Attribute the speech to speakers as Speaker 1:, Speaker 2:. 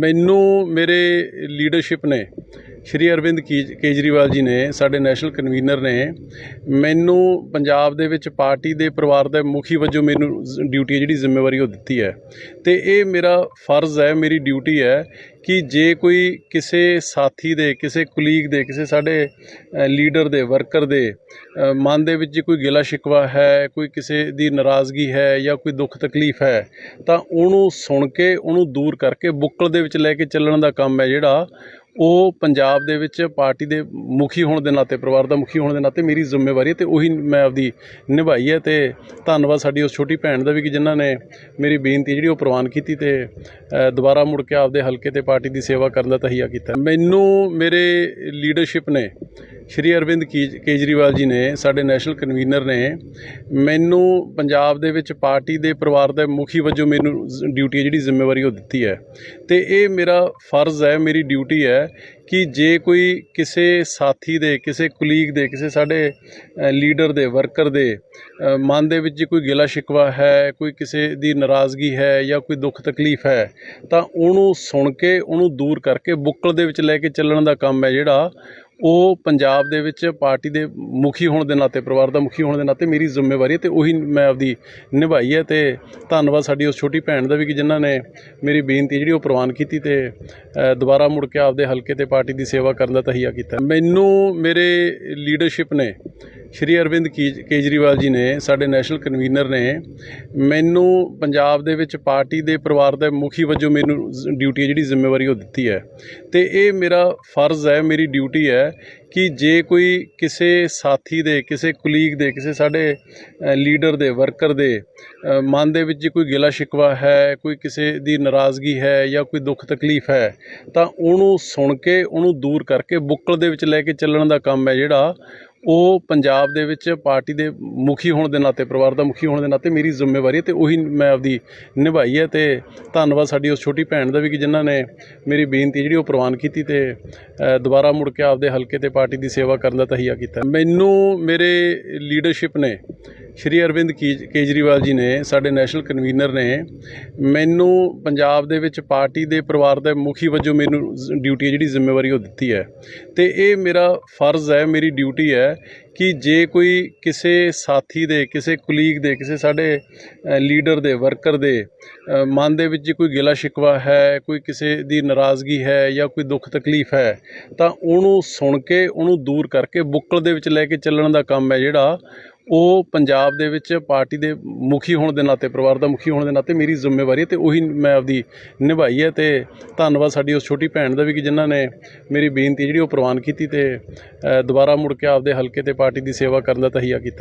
Speaker 1: ਮੈਨੂੰ ਮੇਰੇ ਲੀਡਰਸ਼ਿਪ ਨੇ ਸ਼੍ਰੀ ਅਰਵਿੰਦ ਕੀਜ- ਕੇਜਰੀਵਾਲ ਜੀ ਨੇ, ਸਾਡੇ ਨੈਸ਼ਨਲ ਕਨਵੀਨਰ ਨੇ, ਮੈਨੂੰ ਪੰਜਾਬ ਦੇ ਵਿੱਚ ਪਾਰਟੀ ਦੇ ਪਰਿਵਾਰ ਦੇ ਮੁਖੀ ਵਜੋਂ ਮੈਨੂੰ ਡਿਊਟੀ ਹੈ ਜਿਹੜੀ ਜ਼ਿੰਮੇਵਾਰੀ ਉਹ ਦਿੱਤੀ ਹੈ। ਤੇ ਇਹ ਮੇਰਾ ਫਰਜ਼ ਹੈ, ਮੇਰੀ ਡਿਊਟੀ ਹੈ ਕਿ ਜੇ ਕੋਈ ਕਿਸੇ ਸਾਥੀ ਦੇ, ਕਿਸੇ ਕੁਲੀਗ ਦੇ, ਕਿਸੇ ਸਾਡੇ ਲੀਡਰ ਦੇ, ਵਰਕਰ ਦੇ ਮਨ ਦੇ ਵਿੱਚ ਜੇ ਕੋਈ ਗਿਲਾ ਸ਼ਿਕਵਾ ਹੈ, ਕੋਈ ਕਿਸੇ ਦੀ ਨਾਰਾਜ਼ਗੀ ਹੈ ਜਾਂ ਕੋਈ ਦੁੱਖ ਤਕਲੀਫ ਹੈ, ਤਾਂ ਉਹਨੂੰ ਸੁਣ ਕੇ, ਉਹਨੂੰ ਦੂਰ ਕਰਕੇ ਬੁੱਕਲ ਦੇ ਵਿੱਚ ਲੈ ਕੇ ਚੱਲਣ ਦਾ ਕੰਮ ਹੈ ਜਿਹੜਾ ਉਹ ਪੰਜਾਬ ਦੇ ਵਿੱਚ ਪਾਰਟੀ ਦੇ ਮੁਖੀ ਹੋਣ ਦੇ ਨਾਤੇ, ਪਰਿਵਾਰ ਦਾ ਮੁਖੀ ਹੋਣ ਦੇ ਨਾਤੇ ਮੇਰੀ ਜ਼ਿੰਮੇਵਾਰੀ ਹੈ ਤੇ ਉਹੀ ਮੈਂ ਆਪਦੀ ਨਿਭਾਈ ਹੈ ਤੇ ਧੰਨਵਾਦ ਸਾਡੀ ਉਸ ਛੋਟੀ ਭੈਣ ਦਾ ਵੀ ਕਿ ਜਿਨ੍ਹਾਂ ਨੇ ਮੇਰੀ ਬੇਨਤੀ ਜਿਹੜੀ ਉਹ ਪ੍ਰਵਾਨ ਕੀਤੀ ਤੇ ਦੁਬਾਰਾ ਮੁੜ ਕੇ ਆਪਦੇ ਹਲਕੇ ਤੇ ਪਾਰਟੀ ਦੀ ਸੇਵਾ ਕਰਨ ਦਾ ਤਹੀਆ ਕੀਤਾ। ਮੈਨੂੰ ਮੇਰੇ ਲੀਡਰਸ਼ਿਪ ਨੇ ਸ਼੍ਰੀ ਅਰਵਿੰਦ ਕੀਜ- ਕੇਜਰੀਵਾਲ ਜੀ ਨੇ, ਸਾਡੇ ਨੈਸ਼ਨਲ ਕਨਵੀਨਰ ਨੇ, ਮੈਨੂੰ ਪੰਜਾਬ ਦੇ ਵਿੱਚ ਪਾਰਟੀ ਦੇ ਪਰਿਵਾਰ ਦੇ ਮੁਖੀ ਵਜੋਂ ਮੈਨੂੰ ਡਿਊਟੀ ਜਿਹੜੀ ਜ਼ਿੰਮੇਵਾਰੀ ਉਹ ਦਿੱਤੀ ਹੈ। ਤੇ ਇਹ ਮੇਰਾ ਫਰਜ਼ ਹੈ, ਮੇਰੀ ਡਿਊਟੀ ਹੈ ਕਿ ਜੇ ਕੋਈ ਕਿਸੇ ਸਾਥੀ ਦੇ, ਕਿਸੇ ਕੁਲੀਗ ਦੇ, ਕਿਸੇ ਸਾਡੇ ਲੀਡਰ ਦੇ, ਵਰਕਰ ਦੇ ਮਨ ਦੇ ਵਿੱਚ ਜੇ ਕੋਈ ਗਿਲਾ ਸ਼ਿਕਵਾ ਹੈ, ਕੋਈ ਕਿਸੇ ਦੀ ਨਾਰਾਜ਼ਗੀ ਹੈ ਜਾਂ ਕੋਈ ਦੁੱਖ ਤਕਲੀਫ ਹੈ, ਤਾਂ ਉਹਨੂੰ ਸੁਣ ਕੇ, ਉਹਨੂੰ ਦੂਰ ਕਰਕੇ ਬੁੱਕਲ ਦੇ ਵਿੱਚ ਲੈ ਕੇ ਚੱਲਣ ਦਾ ਕੰਮ ਹੈ ਜਿਹੜਾ ਉਹ ਪੰਜਾਬ ਦੇ ਵਿੱਚ ਪਾਰਟੀ ਦੇ ਮੁਖੀ ਹੋਣ ਦੇ ਨਾਤੇ, ਪਰਿਵਾਰ ਦਾ ਮੁਖੀ ਹੋਣ ਦੇ ਨਾਤੇ ਮੇਰੀ ਜ਼ਿੰਮੇਵਾਰੀ ਹੈ ਤੇ ਉਹੀ ਮੈਂ ਆਪਦੀ ਨਿਭਾਈ ਹੈ ਤੇ ਧੰਨਵਾਦ ਸਾਡੀ ਉਸ ਛੋਟੀ ਭੈਣ ਦਾ ਵੀ ਕਿ ਜਿਨ੍ਹਾਂ ਨੇ ਮੇਰੀ ਬੇਨਤੀ ਜਿਹੜੀ ਉਹ ਪ੍ਰਵਾਨ ਕੀਤੀ ਤੇ ਦੁਬਾਰਾ ਮੁੜ ਕੇ ਆਪਦੇ ਹਲਕੇ ਤੇ ਪਾਰਟੀ ਦੀ ਸੇਵਾ ਕਰਨ ਦਾ ਤਹੀਆ ਕੀਤਾ। ਮੈਨੂੰ ਮੇਰੇ ਲੀਡਰਸ਼ਿਪ ਨੇ ਸ਼੍ਰੀ ਅਰਵਿੰਦ ਕੀਜ- ਕੇਜਰੀਵਾਲ ਜੀ ਨੇ, ਸਾਡੇ ਨੈਸ਼ਨਲ ਕਨਵੀਨਰ ਨੇ, ਮੈਨੂੰ ਪੰਜਾਬ ਦੇ ਵਿੱਚ ਪਾਰਟੀ ਦੇ ਪਰਿਵਾਰ ਦੇ ਮੁਖੀ ਵਜੋਂ ਮੈਨੂੰ ਡਿਊਟੀ ਜਿਹੜੀ ਜ਼ਿੰਮੇਵਾਰੀ ਉਹ ਦਿੱਤੀ ਹੈ। ਤੇ ਇਹ ਮੇਰਾ ਫਰਜ਼ ਹੈ, ਮੇਰੀ ਡਿਊਟੀ ਹੈ ਕਿ ਜੇ ਕੋਈ ਕਿਸੇ ਸਾਥੀ ਦੇ, ਕਿਸੇ ਕੁਲੀਗ ਦੇ, ਕਿਸੇ ਸਾਡੇ ਲੀਡਰ ਦੇ, ਵਰਕਰ ਦੇ ਮਨ ਦੇ ਵਿੱਚ ਕੋਈ ਗਿਲਾ ਸ਼ਿਕਵਾ ਹੈ, ਕੋਈ ਕਿਸੇ ਦੀ ਨਾਰਾਜ਼ਗੀ ਹੈ ਜਾਂ ਕੋਈ ਦੁੱਖ ਤਕਲੀਫ ਹੈ, ਤਾਂ ਉਹਨੂੰ ਸੁਣ ਕੇ, ਉਹਨੂੰ ਦੂਰ ਕਰਕੇ ਬੁੱਕਲ ਦੇ ਵਿੱਚ ਲੈ ਕੇ ਚੱਲਣ ਦਾ ਕੰਮ ਹੈ ਜਿਹੜਾ ਉਹ ਪੰਜਾਬ ਦੇ ਵਿੱਚ ਪਾਰਟੀ ਦੇ ਮੁਖੀ ਹੋਣ ਦੇ ਨਾਤੇ, ਪਰਿਵਾਰ ਦਾ ਮੁਖੀ ਹੋਣ ਦੇ ਨਾਤੇ ਮੇਰੀ ਜ਼ਿੰਮੇਵਾਰੀ ਹੈ ਤੇ ਉਹੀ ਮੈਂ ਆਪਦੀ ਨਿਭਾਈ ਹੈ ਤੇ ਧੰਨਵਾਦ ਸਾਡੀ ਉਸ ਛੋਟੀ ਭੈਣ ਦਾ ਵੀ ਕਿ ਜਿਨ੍ਹਾਂ ਨੇ ਮੇਰੀ ਬੇਨਤੀ ਜਿਹੜੀ ਉਹ ਪ੍ਰਵਾਨ ਕੀਤੀ ਤੇ ਦੁਬਾਰਾ ਮੁੜ ਕੇ ਆਪਦੇ ਹਲਕੇ ਤੇ ਪਾਰਟੀ ਦੀ ਸੇਵਾ ਕਰਨ ਦਾ ਤਹੀਆ ਕੀਤਾ। ਮੈਨੂੰ ਮੇਰੇ ਲੀਡਰਸ਼ਿਪ ਨੇ ਸ਼੍ਰੀ ਅਰਵਿੰਦ ਕੀਜ- ਕੇਜਰੀਵਾਲ ਜੀ ਨੇ, ਸਾਡੇ ਨੈਸ਼ਨਲ ਕਨਵੀਨਰ ਨੇ, ਮੈਨੂੰ ਪੰਜਾਬ ਦੇ ਵਿੱਚ ਪਾਰਟੀ ਦੇ ਪਰਿਵਾਰ ਦੇ ਮੁਖੀ ਵਜੋਂ ਮੈਨੂੰ ਡਿਊਟੀ ਹੈ ਜਿਹੜੀ ਜ਼ਿੰਮੇਵਾਰੀ ਉਹ ਦਿੱਤੀ ਹੈ। ਤੇ ਇਹ ਮੇਰਾ ਫਰਜ਼ ਹੈ, ਮੇਰੀ ਡਿਊਟੀ ਹੈ ਕਿ ਜੇ ਕੋਈ ਕਿਸੇ ਸਾਥੀ ਦੇ, ਕਿਸੇ ਕੁਲੀਗ ਦੇ, ਕਿਸੇ ਸਾਡੇ ਲੀਡਰ ਦੇ, ਵਰਕਰ ਦੇ ਮਨ ਦੇ ਵਿੱਚ ਜੇ ਕੋਈ ਗਿਲਾ ਸ਼ਿਕਵਾ ਹੈ, ਕੋਈ ਕਿਸੇ ਦੀ ਨਾਰਾਜ਼ਗੀ ਹੈ ਜਾਂ ਕੋਈ ਦੁੱਖ ਤਕਲੀਫ ਹੈ, ਤਾਂ ਉਹਨੂੰ ਸੁਣ ਕੇ, ਉਹਨੂੰ ਦੂਰ ਕਰਕੇ ਬੁੱਕਲ ਦੇ ਵਿੱਚ ਲੈ ਕੇ ਚੱਲਣ ਦਾ ਕੰਮ ਹੈ ਜਿਹੜਾ ਉਹ ਪੰਜਾਬ ਦੇ ਵਿੱਚ ਪਾਰਟੀ ਦੇ ਮੁਖੀ ਹੋਣ ਦੇ ਨਾਤੇ, ਪਰਿਵਾਰ ਦਾ ਮੁਖੀ ਹੋਣ ਦੇ ਨਾਤੇ ਮੇਰੀ ਜ਼ਿੰਮੇਵਾਰੀ ਹੈ ਤੇ ਉਹੀ ਮੈਂ ਆਪਦੀ ਨਿਭਾਈ ਹੈ ਤੇ ਧੰਨਵਾਦ ਸਾਡੀ ਉਸ ਛੋਟੀ ਭੈਣ ਦਾ ਵੀ ਕਿ ਜਿਨ੍ਹਾਂ ਨੇ ਮੇਰੀ ਬੇਨਤੀ ਜਿਹੜੀ ਉਹ ਪ੍ਰਵਾਨ ਕੀਤੀ ਤੇ ਦੁਬਾਰਾ ਮੁੜ ਕੇ ਆਪਦੇ ਹਲਕੇ ਤੇ ਪਾਰਟੀ ਦੀ ਸੇਵਾ ਕਰਨ ਦਾ ਤਹੀਆ ਕੀਤਾ।